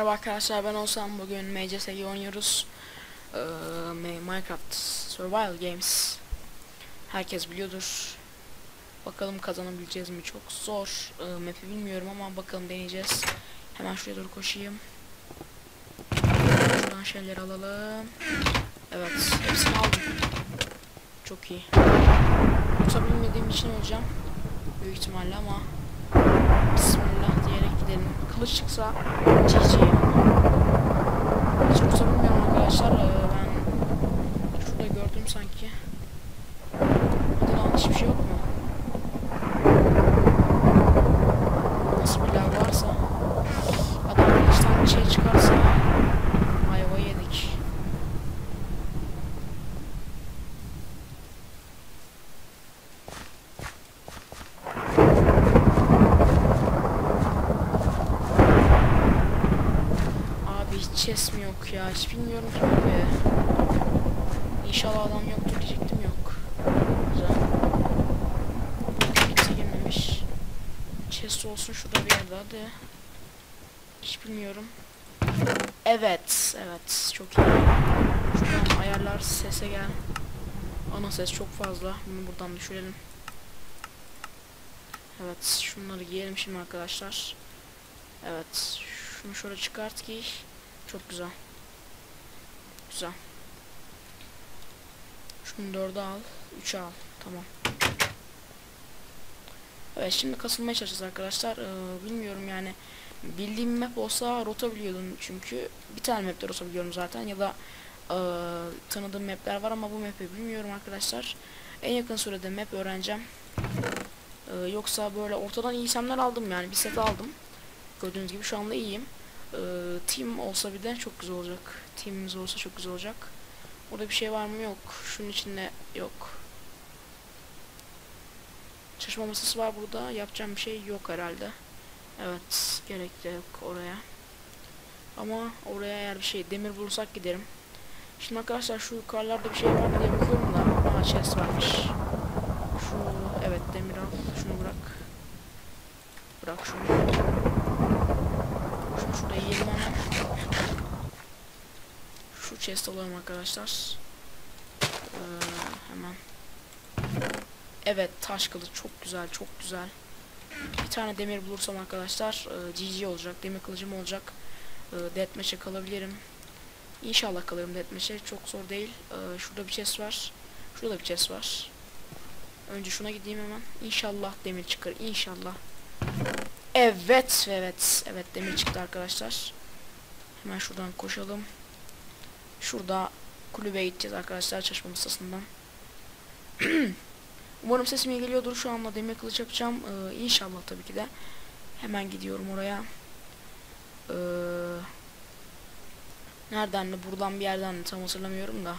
Merhaba arkadaşlar ben olsam bugün MCSG oynuyoruz. Ee, Minecraft Survival Games. Herkes biliyordur. Bakalım kazanabileceğiz mi? Çok zor ee, Map'i bilmiyorum ama bakalım deneyeceğiz. Hemen şuraya doğru koşayım. Şuradan şeyleri alalım. Evet hepsini aldım. Çok iyi. Yoksa bilmediğim için öleceğim. Büyük ihtimalle ama Bismillah diyerek gidelim. Kılıç çıksa GG. Hiç yoksa bilmiyorum arkadaşlar. Ee, ben şurada gördüm sanki. Hadi lan hiçbir şey yok mu? Nasıl bir lag varsa. Adam kılıçtan bir şey çıkarsa. Ayva yedik. Chest mi yok ya? Hiç bilmiyorum ki abi. İnşallah adam yoktur diyecektim yok. Güzel. Kimse girmemiş. Chest olsun şurada bir yerde hadi. Hiç bilmiyorum. Evet, evet çok iyi. Şuradan ayarlar sese gel. Ana ses çok fazla. Bunu buradan düşürelim. Evet, şunları giyelim şimdi arkadaşlar. Evet, şunu şöyle çıkart ki çok güzel. Güzel. Şunu dörde al, üçe al. Tamam. Evet şimdi kasılmaya çalışacağız arkadaşlar. Ee, bilmiyorum yani bildiğim map olsa rota biliyordum çünkü bir tane map'te rota biliyorum zaten ya da e, tanıdığım map'ler var ama bu map'i bilmiyorum arkadaşlar. En yakın sürede map öğreneceğim. Ee, yoksa böyle ortadan iyi itemler aldım yani bir set aldım. Gördüğünüz gibi şu anda iyiyim. Ee, team olsa bir de çok güzel olacak. Teamimiz olsa çok güzel olacak. Orada bir şey var mı? Yok. Şunun içinde yok. Çalışma masası var burada. Yapacağım bir şey yok herhalde. Evet. Gerek de yok oraya. Ama oraya eğer bir şey demir bulursak giderim. Şimdi arkadaşlar şu yukarılarda bir şey var diye bakıyorum da. Aa chest varmış. Şu evet demir al. Şunu bırak. Bırak şunu. Yiyelim hemen. Şu chest alalım arkadaşlar. Ee, hemen. Evet taş kılıç çok güzel çok güzel. Bir tane demir bulursam arkadaşlar e, GG olacak. Demir kılıcım olacak. E, deathmatch'e kalabilirim. İnşallah kalırım deathmatch'e. Çok zor değil. E, şurada bir chest var. Şurada bir chest var. Önce şuna gideyim hemen. İnşallah demir çıkar. İnşallah. Evet, evet, evet demir çıktı arkadaşlar. Hemen şuradan koşalım. Şurada kulübeye gideceğiz arkadaşlar çalışma masasından. Umarım sesim iyi geliyordur. Şu anda demir kılıç yapacağım. Ee, inşallah tabii ki de. Hemen gidiyorum oraya. Ee, nereden de buradan bir yerden de tam hatırlamıyorum da.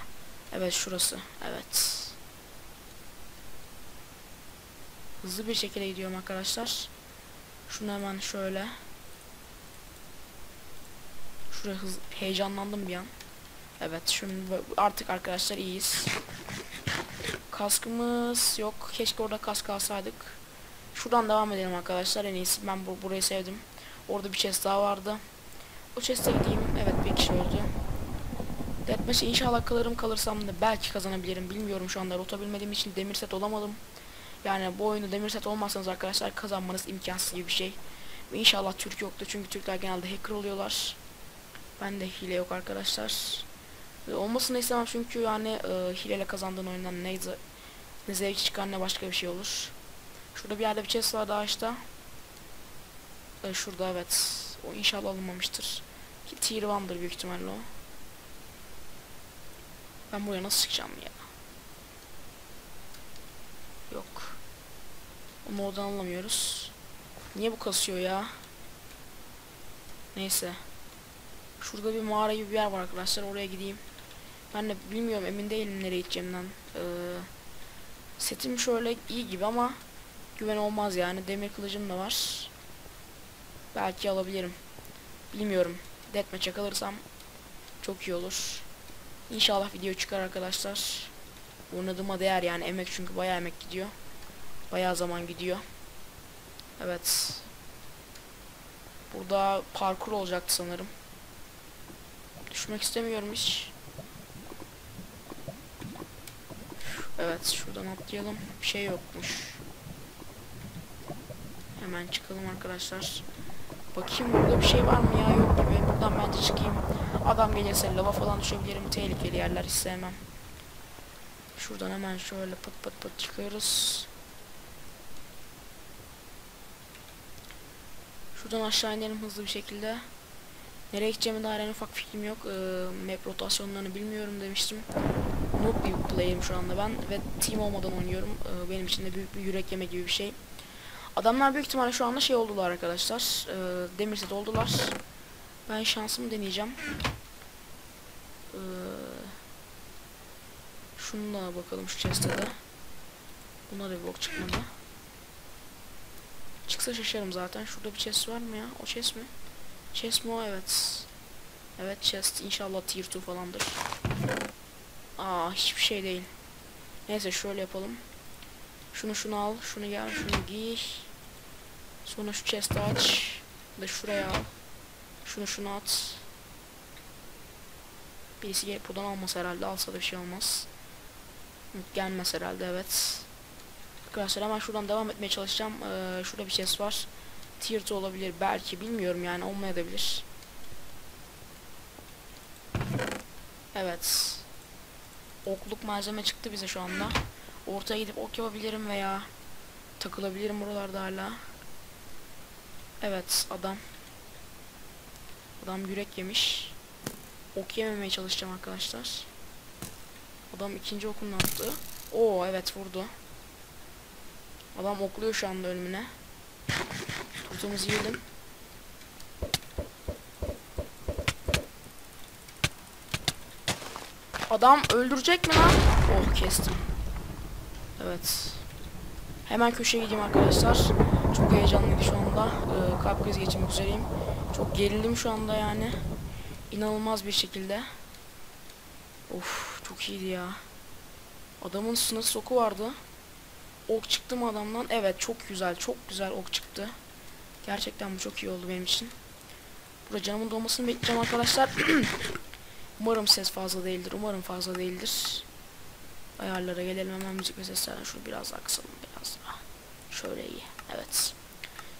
Evet şurası. Evet. Hızlı bir şekilde gidiyorum arkadaşlar. Şunu hemen şöyle. Şuraya hız heyecanlandım bir an. Evet şunu artık arkadaşlar iyiyiz. Kaskımız yok. Keşke orada kask alsaydık. Şuradan devam edelim arkadaşlar. En iyisi ben bu burayı sevdim. Orada bir chest daha vardı. O chest'e gideyim. Evet bir kişi öldü. Deathmatch'e inşallah kalırım kalırsam da belki kazanabilirim. Bilmiyorum şu anda rota bilmediğim için demir set olamadım. Yani bu oyunu demir set olmazsanız arkadaşlar kazanmanız imkansız gibi bir şey. Ve inşallah Türk yoktu çünkü Türkler genelde hacker oluyorlar. Ben de hile yok arkadaşlar. E, olmasını istemem çünkü yani e, hileyle kazandığın oyundan ne, ne zevk çıkar ne başka bir şey olur. Şurada bir yerde bir chest var daha işte. E, şurada evet. O inşallah alınmamıştır. Ki tier 1'dır büyük ihtimalle o. Ben buraya nasıl çıkacağım ya? Yok. Onu oradan anlamıyoruz. Niye bu kasıyor ya? Neyse. Şurada bir mağara gibi bir yer var arkadaşlar. Oraya gideyim. Ben de bilmiyorum emin değilim nereye gideceğimden. Ee, setim şöyle iyi gibi ama güven olmaz yani. Demir kılıcım da var. Belki alabilirim. Bilmiyorum. Deathmatch'e kalırsam çok iyi olur. İnşallah video çıkar arkadaşlar. Oynadığıma değer yani emek çünkü bayağı emek gidiyor. Bayağı zaman gidiyor. Evet. Burada parkur olacaktı sanırım. Düşmek istemiyorum hiç. Evet şuradan atlayalım. Bir şey yokmuş. Hemen çıkalım arkadaşlar. Bakayım burada bir şey var mı ya yok gibi. Buradan bence çıkayım. Adam gelirse lava falan düşebilirim. Tehlikeli yerler hiç. Şuradan hemen şöyle pıt pıt pıt çıkıyoruz. Şuradan aşağı inelim hızlı bir şekilde. Nereye gideceğime dair en ufak fikrim yok. Ee, map rotasyonlarını bilmiyorum demiştim. Noob bir player'im şu anda ben ve team olmadan oynuyorum. Ee, benim için de büyük bir yürek yeme gibi bir şey. Adamlar büyük ihtimalle şu anda şey oldular arkadaşlar. Ee, demir set oldular. Ben şansımı deneyeceğim. Ee, şunu bakalım şu chest'e de. Buna da bir bok çıkmadı. Çıksa şaşarım zaten. Şurada bir chest var mı ya? O chest mi? Chest mi o? Evet. Evet chest. İnşallah tier 2 falandır. Aa hiçbir şey değil. Neyse şöyle yapalım. Şunu şunu al. Şunu gel. Şunu giy. Sonra şu chest'i aç. Da şuraya al. Şunu şunu at. Birisi gelip buradan almaz herhalde. Alsa da bir şey olmaz. Gelmez herhalde evet. Arkadaşlar hemen şuradan devam etmeye çalışacağım. Ee, şurada bir chest var. Tier 2 olabilir belki bilmiyorum yani olmayabilir. Evet. Okluk malzeme çıktı bize şu anda. Ortaya gidip ok yapabilirim veya takılabilirim buralarda hala. Evet adam. Adam yürek yemiş. Ok yememeye çalışacağım arkadaşlar. Adam ikinci okunu attı. Oo evet vurdu. Adam okluyor şu anda ölümüne. Tuzumuzu yiyelim. Adam öldürecek mi lan? Oh kestim. Evet. Hemen köşeye gideyim arkadaşlar. Çok heyecanlıydı şu anda. Ee, kalp krizi geçirmek üzereyim. Çok gerildim şu anda yani. İnanılmaz bir şekilde. Of çok iyiydi ya. Adamın sınır soku vardı. Ok çıktı mı adamdan? Evet çok güzel çok güzel ok çıktı. Gerçekten bu çok iyi oldu benim için. Burada canımın dolmasını bekleyeceğim arkadaşlar. Umarım ses fazla değildir. Umarım fazla değildir. Ayarlara gelelim hemen müzik ve seslerden şunu biraz daha kısalım biraz daha. Şöyle iyi. Evet.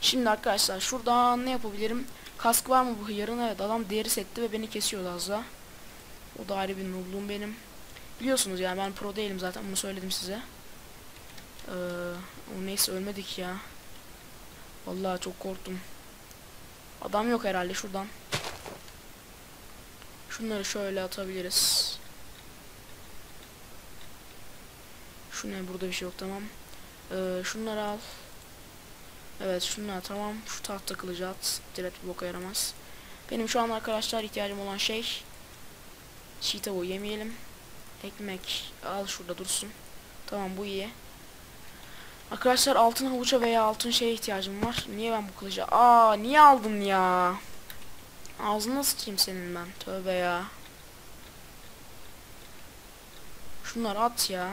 Şimdi arkadaşlar şuradan ne yapabilirim? Kask var mı bu hıyarın? Evet adam deri setti ve beni kesiyordu az daha. O da ayrı bir noobluğum benim. Biliyorsunuz yani ben pro değilim zaten bunu söyledim size. Ee, neyse ölmedik ya. Vallahi çok korktum. Adam yok herhalde şuradan. Şunları şöyle atabiliriz. Şu ne burada bir şey yok tamam. Ee, şunları al. Evet şunlar tamam. Şu tahta kılıcı at. Direkt bir boka yaramaz. Benim şu an arkadaşlar ihtiyacım olan şey çiğ tavuğu yemeyelim. Ekmek al şurada dursun. Tamam bu iyi. Arkadaşlar altın havuça veya altın şeye ihtiyacım var. Niye ben bu kılıcı? Aa niye aldın ya? Ağzına sıçayım senin ben. Tövbe ya. Şunları at ya.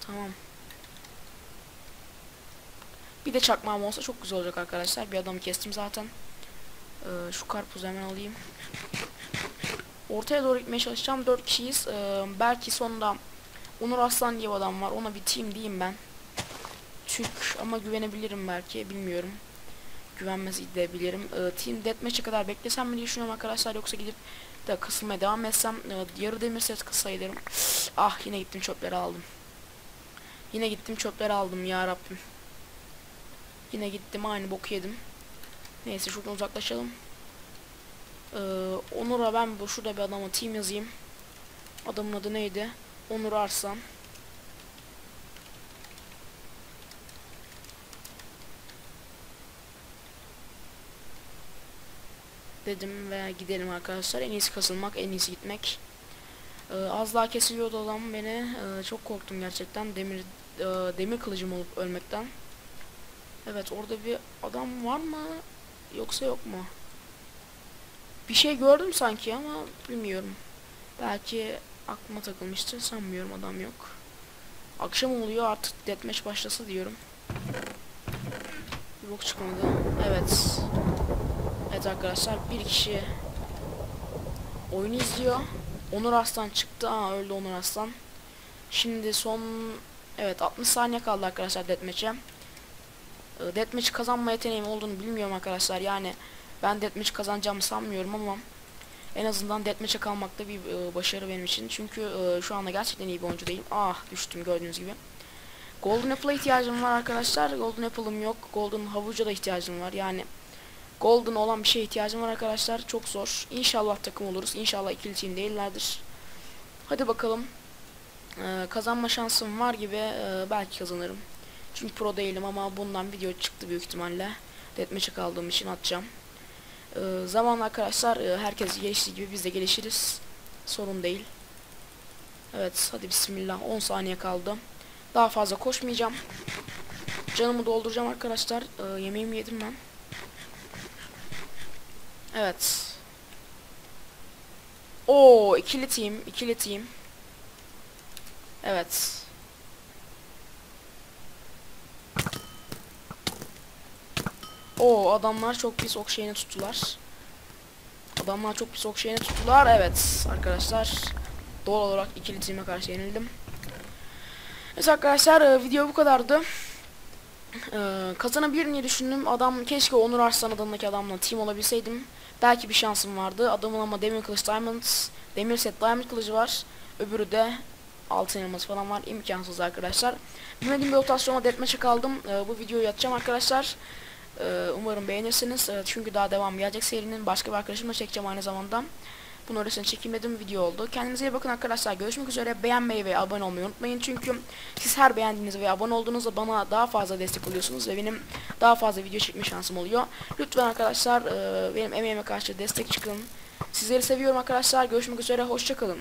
Tamam. Bir de çakmağım olsa çok güzel olacak arkadaşlar. Bir adamı kestim zaten. Ee, şu karpuzu hemen alayım. Ortaya doğru gitmeye çalışacağım. 4 kişiyiz. Ee, belki sonunda Onur Aslan diye bir adam var. Ona bir team diyeyim ben. Türk ama güvenebilirim belki. Bilmiyorum. Güvenmez edebilirim. Ee, team Deathmatch'e kadar beklesem mi diye düşünüyorum arkadaşlar. Yoksa gidip de kısılmaya devam etsem. E, yarı demir set kısaydım. Ah yine gittim çöpleri aldım. Yine gittim çöpleri aldım ya Rabbim. Yine gittim aynı boku yedim. Neyse şuradan uzaklaşalım. Ee, Onur'a ben bu şurada bir adama team yazayım. Adamın adı neydi? Onur Arslan. Dedim ve gidelim arkadaşlar. En iyisi kasılmak, en iyisi gitmek. Ee, az daha kesiliyordu adam beni. Ee, çok korktum gerçekten. Demir e, demir kılıcım olup ölmekten. Evet orada bir adam var mı? Yoksa yok mu? Bir şey gördüm sanki ama bilmiyorum. Belki aklıma takılmıştır sanmıyorum adam yok. Akşam oluyor artık deathmatch başlasa diyorum. Bir bok çıkmadı. Evet. Evet arkadaşlar bir kişi oyunu izliyor. Onur Aslan çıktı. Aa öldü Onur Aslan. Şimdi son evet 60 saniye kaldı arkadaşlar deathmatch'e. Ee, Deathmatch kazanma yeteneğim olduğunu bilmiyorum arkadaşlar. Yani ben deathmatch kazanacağımı sanmıyorum ama en azından deathmatch'e kalmakta bir e, başarı benim için. Çünkü e, şu anda gerçekten iyi bir oyuncu değilim. Ah düştüm gördüğünüz gibi. Golden Apple'a ihtiyacım var arkadaşlar. Golden Apple'ım yok. Golden havuca da ihtiyacım var. Yani Golden olan bir şeye ihtiyacım var arkadaşlar. Çok zor. İnşallah takım oluruz. İnşallah ikili team değillerdir. Hadi bakalım. Ee, kazanma şansım var gibi. Ee, belki kazanırım. Çünkü pro değilim ama bundan video çıktı büyük ihtimalle. Deathmatch'e kaldığım için atacağım. Ee, zamanla arkadaşlar e, herkes geliştiği gibi biz de gelişiriz. Sorun değil. Evet hadi bismillah 10 saniye kaldı. Daha fazla koşmayacağım. Canımı dolduracağım arkadaşlar. Ee, yemeğimi yedim ben. Evet. Oo ikili team, ikili team. Evet. Oo adamlar çok pis ok şeyini tuttular. Adamlar çok pis ok şeyini tuttular. Evet arkadaşlar. Doğal olarak ikili team'e karşı yenildim. Evet arkadaşlar e, video bu kadardı. Ee, kazanabilirim diye düşündüm. Adam keşke Onur Arslan adındaki adamla team olabilseydim. Belki bir şansım vardı. Adamın ama demir kılıç diamond, demir set diamond kılıcı var. Öbürü de altın elması falan var. İmkansız arkadaşlar. Bilmediğim bir rotasyonla deathmatch'e kaldım. Ee, bu videoyu atacağım arkadaşlar. Ee, umarım beğenirsiniz. Ee, çünkü daha devam gelecek serinin. Başka bir arkadaşımla çekeceğim aynı zamanda. Bunu öylesine çekilmediğim video oldu. Kendinize iyi bakın arkadaşlar. Görüşmek üzere. Beğenmeyi ve abone olmayı unutmayın. Çünkü siz her beğendiğiniz ve abone olduğunuzda bana daha fazla destek oluyorsunuz ve benim daha fazla video çekme şansım oluyor. Lütfen arkadaşlar e, benim emeğime karşı destek çıkın. Sizleri seviyorum arkadaşlar. Görüşmek üzere. Hoşçakalın.